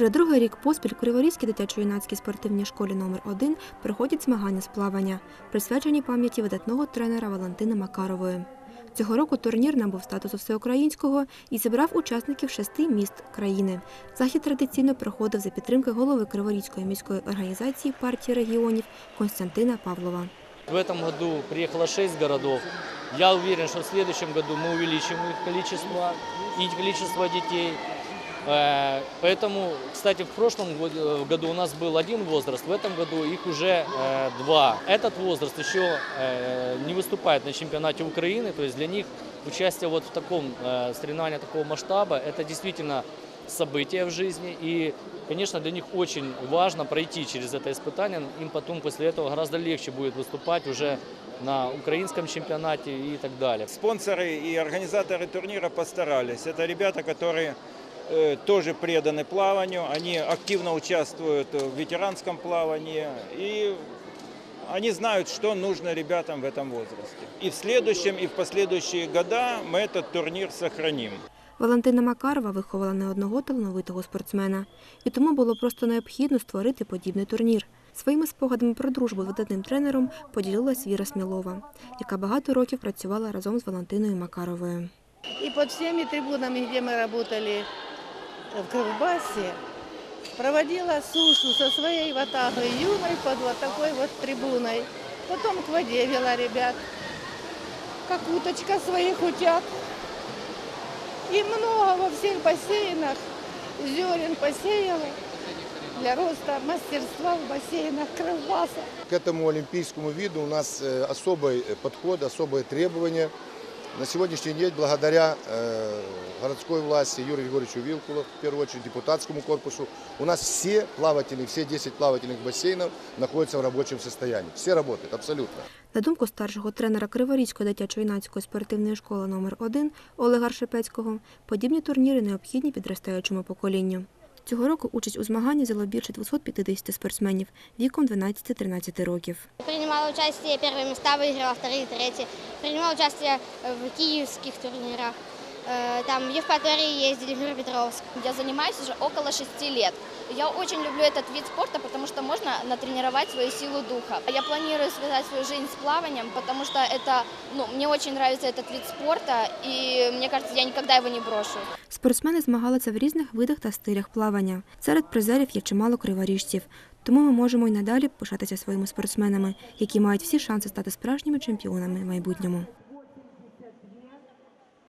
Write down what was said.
Вже другий рік поспіль Криворізькій дитячо-юнацькій спортивній школі номер 1 проходять змагання з плавання, присвячені пам'яті видатного тренера Валентини Макарової. Цього року турнір набув статусу всеукраїнського і зібрав учасників шести міст країни. Захід традиційно проходив за підтримки голови Криворізької міської організації партії регіонів Константина Павлова. В этом году приехало 6 городов. Я уверен, что в следующем году мы увеличим их количество и количество детей. Э, Поэтому, кстати, в прошлом э, году у нас был один возраст, в этом году их уже э, два. Этот возраст еще не выступает на чемпионате Украины, то есть для них участие вот в таком соревновании такого масштаба, это действительно событие в жизни. И, конечно, для них очень важно пройти через это испытание. Им потом после этого гораздо легче будет выступать уже на украинском чемпионате и так далее. Спонсоры и организаторы турнира постарались. Это ребята, которые тоже преданы плаванию, они активно участвуют в ветеранском плавании и они знают, что нужно ребятам в этом возрасте. И в следующем, и в последующие года мы этот турнир сохраним. Валентина Макарова виховала не одного талановитого спортсмена, і тому було просто необхідно створити подібний турнір. Своїми спогадами про дружбу з видатним тренером поділилась Віра Смілова, яка багато років працювала разом з Валентиною Макаровою. И под всеми трибунами, где мы работали в Кривбасе, проводила сушу со своей ватагой юной под вот такой вот трибуной. Потом к воде вела ребят, как уточка своих утят. И много во всех бассейнах зерен посеяла для роста мастерства в бассейнах Кривбаса. К этому олимпийскому виду у нас э, особый э, подход, особые требования. На сегодняшний день, благодаря э, городской власти Юрию Григорьевичу Вилкулу, в первую очередь депутатскому корпусу, у нас все плавательные, все 10 плавательных бассейнов находятся в рабочем состоянии. Все работают, абсолютно. На думку старшого тренера Криворізької дитячо-юнацької спортивної школи номер 1 Олега Шепецького, подібні турніри необхідні підростаючому поколінню. Цього року участь у змаганні взяло більше 250 спортсменів віком 12-13 років. Принимала участие, первые места выиграла, вторые, третьи. Принимала участие в киевских турнирах. Э, Там в Евпатории ездили, в Днепропетровск. Я занимаюсь уже около шести лет. Я очень люблю этот вид спорта, потому что можно натренировать свою силу духа. Я планирую связать свою жизнь с плаванием, потому что это, ну, мне очень нравится этот вид спорта, и мне кажется, я никогда его не брошу. Спортсмени змагалися в різних видах та стилях плавання. Серед призерів є чимало криворіжців, тому ми можемо й надалі пишатися своїми спортсменами, які мають всі шанси стати справжніми чемпіонами в майбутньому.